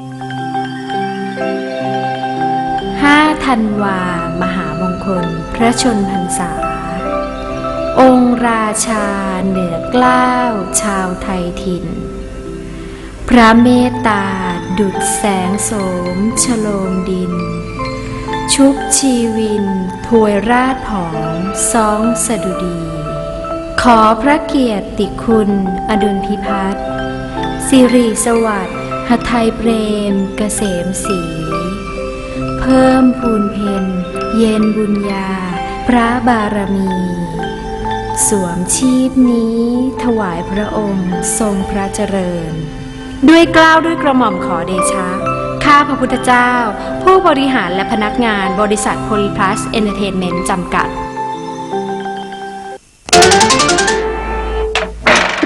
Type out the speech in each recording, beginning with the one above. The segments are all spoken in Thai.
5ธันวา มหามงคล พระชนพรรษา องค์ราชาเหนือเกล้าวชาวไทยถิ่น พระเมตตา ดุดแสงโสมชโลมดิน ชุบชีวิน ถวยราชผองซองสดุดี ขอพระเกียรติคุณ อดุลพิพัฒน์สิริสวัสดิ์ หทัยเปรมเกษมศรีเพิ่มพูนเพนเย็นบุญญา พระบารมี สวมชีพนี้ถวายพระองค์ทรงพระเจริญ ด้วยกล้าวด้วยกระหม่อมขอเดชะ ข้าพระพุทธเจ้า ผู้บริหารและพนักงานบริษัทโพลีพลัสเอนเตอร์เทนเมนต์จำกัด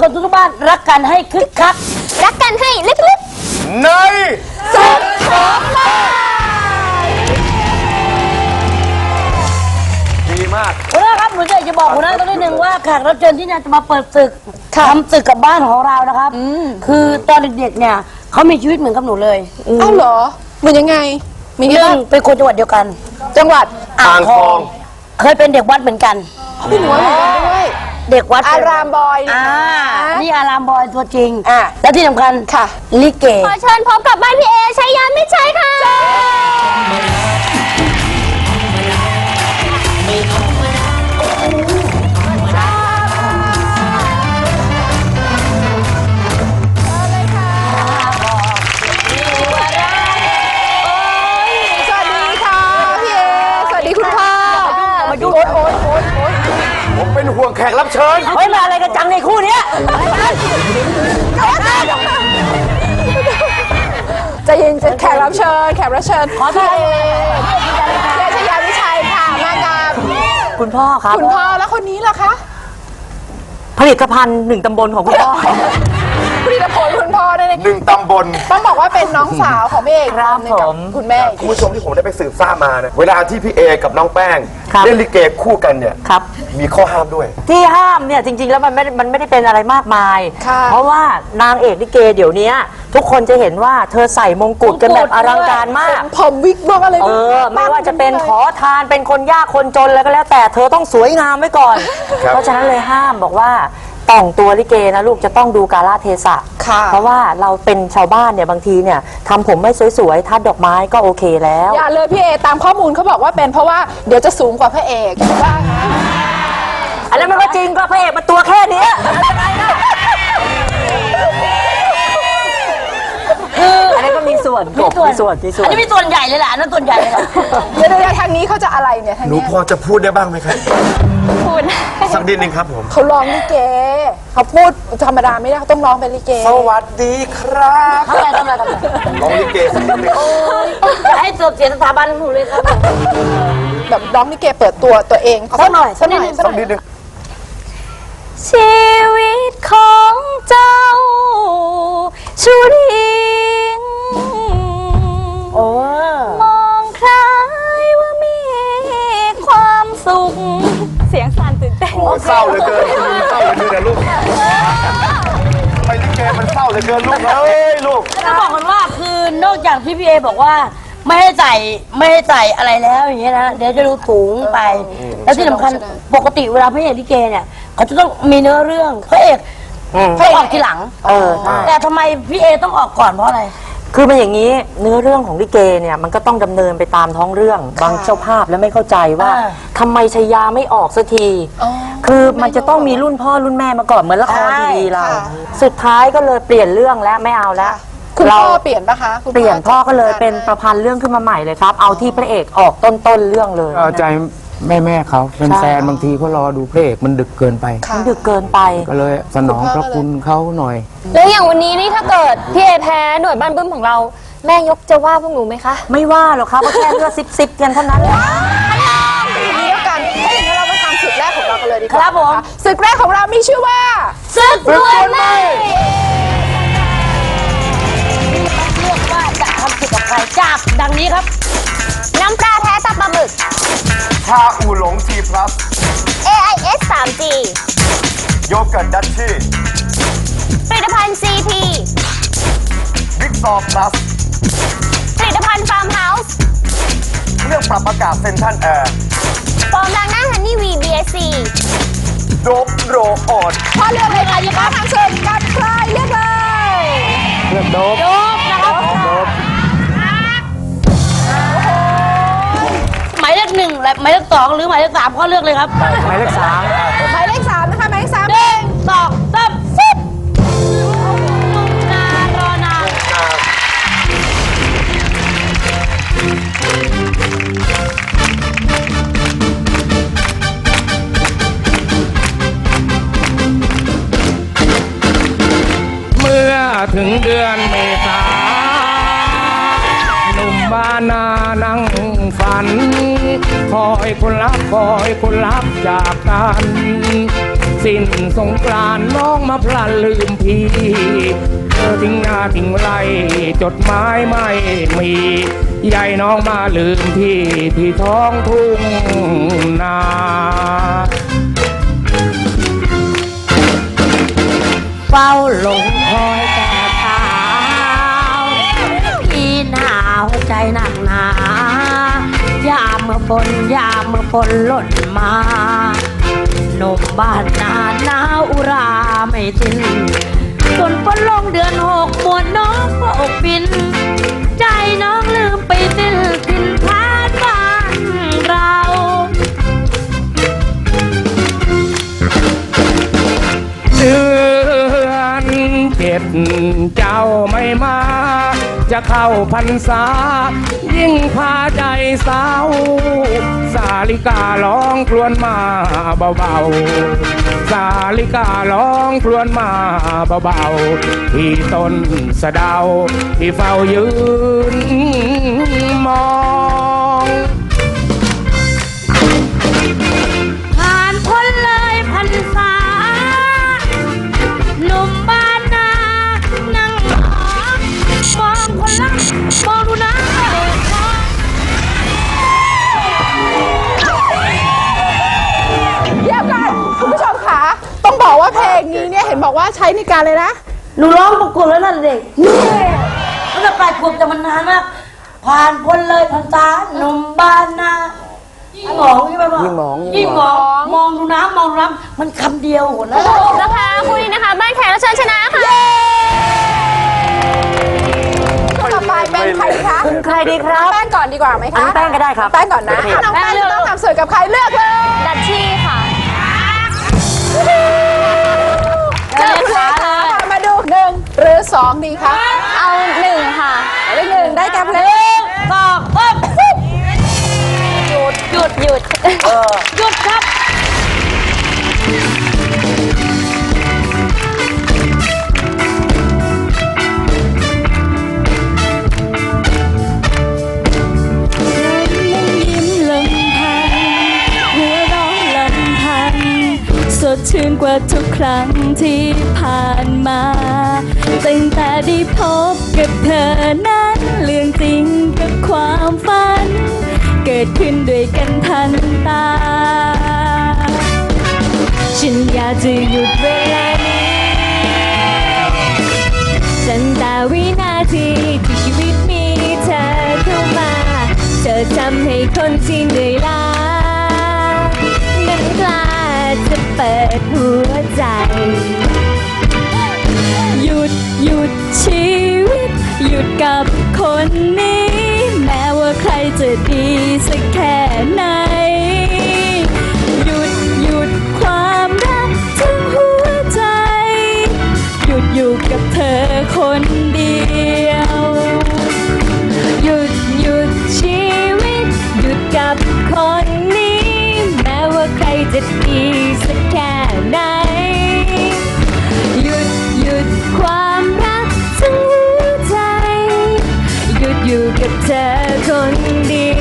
คนทุกบ้านรักกันให้คึกคัก รักกันให้ลึกในๆศึกของเราดีมาก หัวหน้าครับหนูอยากจะบอกหัวหน้าตรงนี้หนึ่งว่าแขกรับเชิญที่เนี่ยจะมาเปิดศึกทำศึกกับบ้านของเรานะครับ คือตอนเด็กๆเนี่ยเขามีชีวิตเหมือนกับหนูเลยเอ้าเหรอ เหมือนยังไง มีหไงนึ่บ้างงเป็นคนจังหวัดเดียวกัน จังหวัด อ่างทอง เคยเป็นเด็กวัดเหมือนกัน พี่หนูเหมือนกันด้วย เด็กวัดอารามบอยอ่านะนี่อารามบอยตัวจริง อะ และที่สำคัญค่ะ ลิเก ขอเชิญพบกับบ้านพี่เอชัยยามิชัยค่ะสวัส ผมเป็นห่วงแขกรับเชิญ เฮ้ยมาอะไรกันจังในคู่เนี้ยอะไรกันใจะยินจะแขกรับเชิญ แขกรับเชิญขอโทษพี่เอเอชัยยามิชัยค่ะ มากับคุณพ่อครับ คุณพ่อแล้วคนนี้ล่ะคะ ผลิตภัณฑ์หนึ่งตำบลของคุณพ่อ ผลิตผลคุณพ่อนั่นเองหนึ่งตำบล ต้องบอกว่าเป็นน้องสาวของพี่เอกครับนหนึ่งกัผม คุณแม่อีกคุณผู้ชมที่ผมได้ไปสืบทราบมานะเวลาที่พี่เอกับน้องแป้งครับ เล่นลิเกคู่กันเนี่ย ครับ มีข้อห้ามด้วย ที่ห้ามเนี่ยจริง ๆ แล้วมันไม่ได้มันไม่ได้เป็นอะไรมากมาย ค่ะ เพราะว่านางเอกลิเกเดี๋ยวนี้ทุกคนจะเห็นว่าเธอใส่มงกุฎกันแบบอลังการมากผมวิกบ้างอะไรเออ ไม่ว่าจะเป็นขอทานเป็นคนยากคนจนแล้วก็แล้วแต่เธอต้องสวยงามไว้ก่อน ครับ เพราะฉะนั้นเลยห้ามบอกว่า แต่งตัวลิเกนะลูกจะต้องดูกาลเทศะ ค่ะเพราะว่าเราเป็นชาวบ้านเนี่ยบางทีเนี่ยทำผมไม่สวยๆทัดดอกไม้ก็โอเคแล้ว อย่าเลยพี่เอตามข้อมูลเขาบอกว่าเป็นเพราะว่าเดี๋ยวจะสูงกว่าพระเอกว่าอันนั้นมันก็จริงก็พระเอกมันตัวแค่เนี้ยอันนี้นก็มีส่วนกบมีส่วนมีส่วน อันนี้มีส่วนใหญ่เลยแหละอันนั่นส่วนใหญ่เลยแหละเดี๋ยวเดี๋ยวทางนี้เขาจะอะไรเนี่ยทางหนูนี้พอจะพูดได้บ้างไหมครับ พูด สักนิดนึงครับผมเขาร้องลิเกเขาพูดธรรมดาไม่ได้เขาต้องร้องเป็นลิเกสวัสดีครับทำอะไรทำอะไรทำอะไรร้องลิเกสักนิดนึงอย่าให้เสื่อมเสียสถาบันหนูเลยครับแบบร้องลิเกเปิดตัวตัวเองสักหน่อยสักนิดนึงสักนิดนึงชีวิตของเจ้าชุดิ สั่นตื่นเต้นโอ้เศร้าเหลือเกินคุณเศร้าเหลือเกินนะลูกไปลิเกมันเศร้าเหลือเกินลูกเอ้ยลูก จะบอกกันว่าคือนอกจากที่พี่เอบอกว่า ไม่ให้ใส่ไม่ให้ใส่อะไรแล้วอย่างเงี้ยนะเดี๋ยวจะดูสูงไป แล้วที่สำคัญปกติเวลาพระเอกลิเกเนี่ยเขาจะต้องมีเนื้อเรื่องพระเอกพระเอกออกทีหลังเออใช่แต่ทำไมพี่เอต้องออกก่อนเพราะอะไร คือมันอย่างนี้เนื้อเรื่องของลิเกเนี่ยมันก็ต้องดำเนินไปตามท้องเรื่องบางเจ้าภาพแล้วไม่เข้าใจว่าอ่าทำไมชายาไม่ออกสักทีคือมันจะต้องมีรุ่นพ่อรุ่นแม่มาก่อนเหมือนละครใช่ทีวีเราค่ะ สุดท้ายก็เลยเปลี่ยนเรื่องแล้วไม่เอาแล้วคุณเราพ่อเปลี่ยนปะคะคุณเปลี่ยนพ่อก็เลยจัดารเป็นประพันธ์เรื่องขึ้นมาใหม่เลยครับ เอาที่พระเอกออกต้นต้นๆเรื่องเลย เอาใจ แม่แม่ๆเขาเป็นใช่แฟนบางทีก็รอดูพระเอกมันดึกเกินไปค่ะมันดึกเกินไป ก็เลยสนองพระคุณเขาหน่อย แล้วอย่างวันนี้นี่ถ้าเกิดพี่เอแพ้หน่วยบ้านบึ้มของเรา แม่ยกจะว่าพวกหนูไหมคะไม่ว่าหรอกครับก็แค่เลือดซิบซิบๆกันเท่านั้นอย่างนี้แล้วกันถ้าอย่างนี้เรามาทำศึกแรกของเรากันเลยดีกว่าครับผม นะะศึกแรกของเรามีชื่อว่าศึกดวลไม่เลือกว่าจะทำศึกกับใครจากดังนี้ครับ น้ำปลาแท้ตับปลาหมึก ชาอูหลงทีพลัส AIS 3G โยเกิร์ตดัชชี่ผลิตภัณฑ์ CP บิ๊กซอพลัสผลิตภัณฑ์ฟาร์มเฮาส์เครื่องปรับอากาศเซนทันแอร์ฟอร์มล้างหน้าฮันนี่วี BSC โดบโรออดพ่อเลือกเลยค่ะยังมาทำศึกกับใครเลือกเลยเรื่องโดบ ขหนึ่งและหมายเลขสองหรือหมายเลขสามข้อเลือกเลยครับหมายเลขสามหมายเลขสามนะคะหมายเลขสามหนึ่งสองสามสิบนารอนานเมื่อถึงเดือนเมษาหนุ่มบ้านนานั่งฝัน คอยคนรักคอยคนรักจากกันสิ้นสงกรานน้องมาพลันลืมพี่เธอทิ้งหน้าทิ้งไรจดหมายไม่มีใหญ่น้องมาลืมพี่ที่ท้องทุ่งนาเฝ้าหลงคอยแต่เช้าพี่หนาวใจหนักหนายา มเมื่อฝนยามเมื่อฝนหล่นมาหนุ่มบ้านนาหนาวอุราไม่สิ้นาพรรษา ยิ่งพาใจสาว สาลิการ้องกลวนมาเบาๆ สาลิการ้องกลวนมาเบาๆ ที่ต้นสะดาวที่เฝ้ายืนมอง ใช้ในการเลยนะ หนูร้องประกวดแล้วนั่นเด็กนี่ตั้งแต่แปดขวบแต่มันนานมาก ผ่านพ้นเลยพันษาหนุ่มบ้านนายิ่งมองยิ่งมองยิ่งมองยิ่ยิ่งงมมออง ง มองดูน้ำมองดูน้ำมันคำเดียวหัวหน้านะคะคู่นี้นะคะ บ้านแขกรับเชิญชนะค่ะต่อไปเป็นใครดีคะคุณใครดีครับ แป้งก่อนดีกว่าไหมคะอันแป้งก็ได้ครับ แป้งก่อนนะอะน้องแป้งจะต้องทำศึกกับใครเลือกเลย ดัชชี่ เลยค่ะมาดูหนึ่งหรือสองดีคะเอาหนึ่งค่ะเลขหนึ่งได้แก่เพลงสองสามหยุดหยุดหยุดหยุดครับ ชื่นกว่าทุกครั้งที่ผ่านมาตั้งแต่ได้พบกับเธอนั้นเรื่องจริงกับความฝัน เกิดขึ้นด้วยกันทันตา ฉันอยากจะหยุดเวลานี้ตั้งแต่วินาทีที่ชีวิตมีเธอเข้ามา เธอทำให้คนที่เหนื่อยล้า ปิดหัวใจ หยุดหยุดชีวิต หยุดกับคนนี้ แม้ว่าใครจะดีสักแค่ไหน หยุดหยุดความรักทั้งหัวใจ หยุดอยู่กับเธอคนเดียว หยุดหยุดชีวิต หยุดกับคนนี้ จะดีสักแค่ไหน หยุดหยุดความรักทั้งหัวใจ หยุดอยู่กับเธอคนเดียว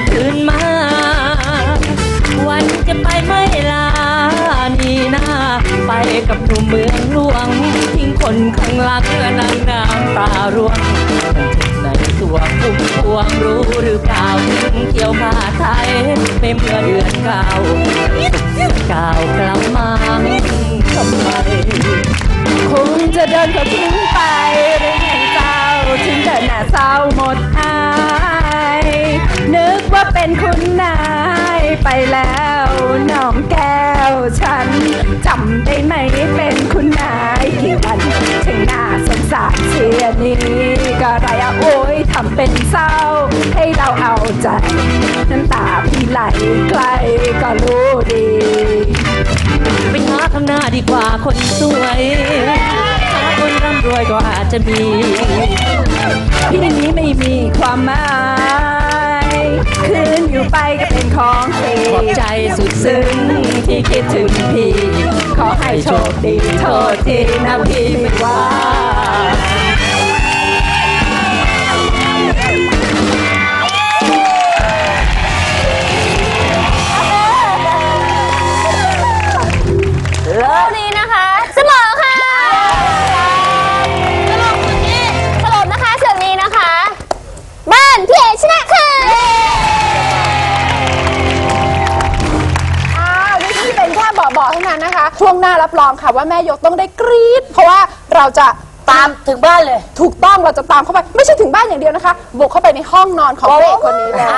บคืนมา วันจะไปไม่ลานี่นาไปกับหนุ่มเมืองหลวง ทิ้งคนข้างหลังนางน้ำตาร่วงในตัวคุ้มพวงรู้หรือเปล่าถึงเที่ยวมาไทยไม่เมื่อเดือนเก่าเก้ากลับมาทำไมคงจะเดินเขาทิ้งไปเรื่องแห่งเศร้าถึงเดินหน้าเศร้าหมดอา เป็นคุณนายไปแล้วน้องแก้วฉันจำได้ไหมเป็นคุณนายกี่วันถึงหน้าสงสารเชียนี้ก็ไรอะโอ้ยทำเป็นเศร้า ให้เราเอาใจน้ำตาพี่ไหลใกล้ก็รู้ดีไปหาข้างหน้าดีกว่าคนสวยหาคนร่ำรวยก็อาจจะมี ที่นี้ไม่มีความหมาย คืนอยู่ไปก็เป็นของฟรีขอบใจสุดซึ้งที่คิดถึงพี่ ขอให้โชคดีโทษทีนะพี่ไม่ว่า หน้ารับรองค่ะว่าแม่ยกต้องได้กรี๊ดเพราะว่าเราจะตามถึงบ้านเลย ถูกต้องเราจะตามเข้าไป ไม่ใช่ถึงบ้านอย่างเดียวนะคะ บุกเข้าไปในห้องนอนของพระอกคนนี้เลย